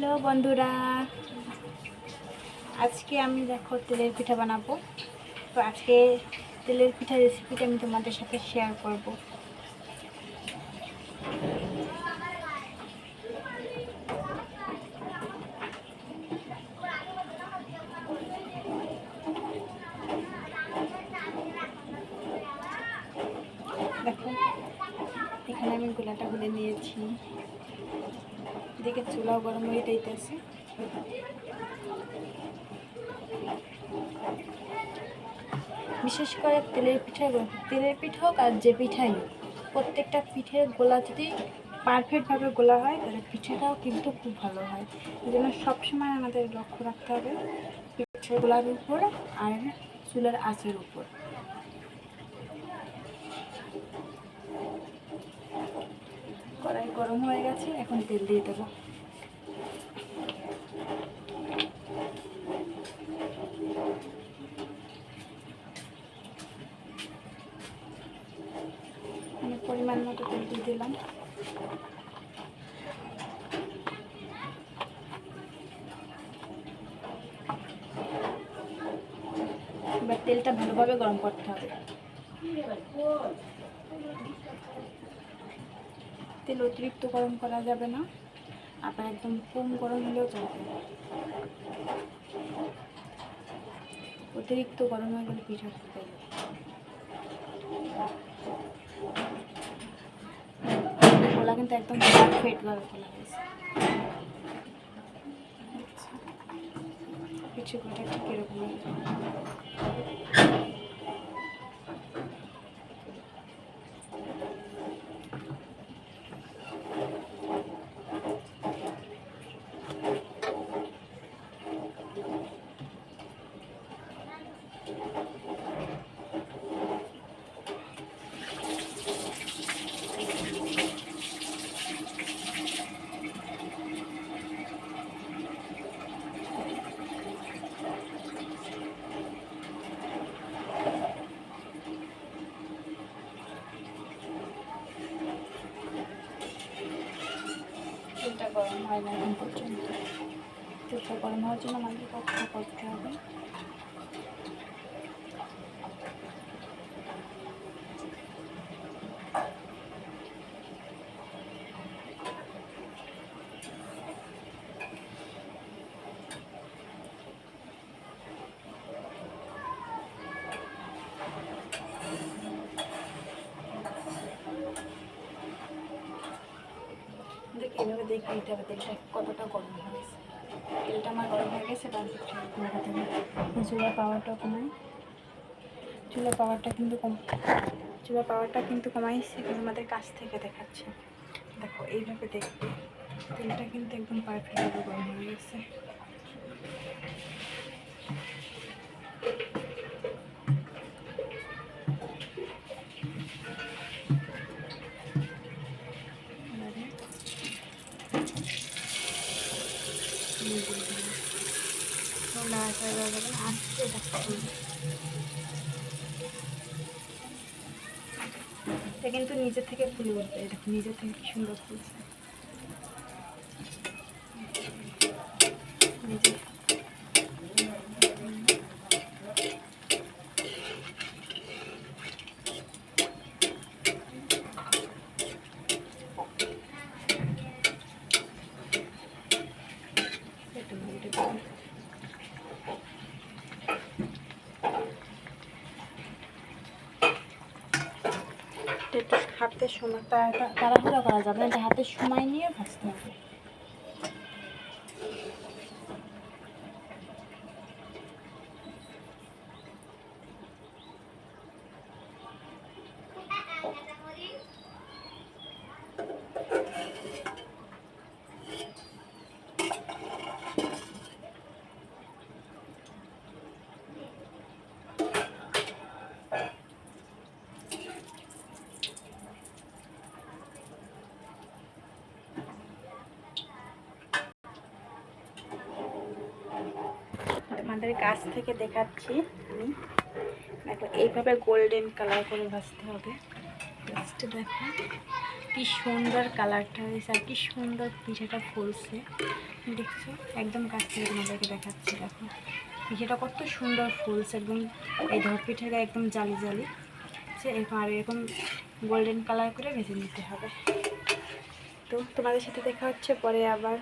Hello বন্ধুরা। আজকে আমি দেখো তেলের পিঠা বানাবো। তো আজকে তেলের পিঠা রেসিপিটা আমি তোমাদের সাথে শেয়ার করব। দেখো, এখানে আমি গোলাটা গুলে নিয়েছি। এদিকে চুলাও গরম হয়ে দিতেছে বিশেষ করে তেলের পিঠা তেলের পিঠা হোক আর যে পিঠাই প্রত্যেকটা পিঠের গোলা যদি পারফেক্টভাবে গোলা হয়, তাহলে পিঠেটাও কিন্তু খুব ভালো হয়। এই জন্য সবসময় আমাদের লক্ষ্য রাখতে হবে পিঠের গোলার উপর আর চুলের আঁচের উপর। কড়াই গরম হয়ে গেছে, এখন তেল দিয়ে দেবো। পরিমাণ মতো তেল দিয়ে দিলাম। এবার তেলটা ভালোভাবে গরম করতে হবে। তেল অতিরিক্ত গরম করা যাবে না। আবার একদম কম গরম হলেও চলবে। অতিরিক্ত গরম হয়ে গেলে পিঠা যাবে কিন্তু একদম পারফেক্ট ভাবে কলা হয়েছে। আচ্ছা। পিঠে কটা ঠিক এরকম তেলটা গরম হয় না এখন পর্যন্ত। তেলটা গরম হওয়ার জন্য আমাদের অপেক্ষা করতে হবে। এভাবে দেখে, এটা হবে তেলটা কতটা গরম হয়েছে তেলটা আমার গরম হয়ে গেছে, তারপর চুলা পাওয়ারটা কমাই। চুলা পাওয়ারটা কিন্তু কম চুলা পাওয়ারটা কিন্তু কমাইছে, কিন্তু আমাদের কাছ থেকে দেখাচ্ছে। দেখো, এইভাবে দেখবে তেলটা কিন্তু একদম পারফেক্টভাবে গরম হয়ে গেছে। এটা কিন্তু নিজের থেকে ফুল উঠবে এটা নিজে থেকে কি সুন্দর ফুলছে নিজে এটা এটা দিলাম। এটা একটু হাতে সময় তাড়াহুড়া করা যাবে না হাতে সময় নিয়ে ভাজতে হবে। তোমাদের কাছ থেকে দেখাচ্ছি আমি। দেখো, এইভাবে গোল্ডেন কালার করে ভাজতে হবে। জাস্ট দেখো, কি সুন্দর কালারটা হয়েছে আর কি সুন্দর পিঠাটা ফুলছে। দেখছ, একদম কাছ থেকে তোমাদেরকে দেখাচ্ছি, দেখো। পিঠাটা কত সুন্দর ফুলছে, একদম এই ধর পিঠাটা একদম জালি জালি। এরকম আর এরকম গোল্ডেন কালার করে ভেজে নিতে হবে। তো তোমাদের সাথে দেখা হচ্ছে পরে আবার।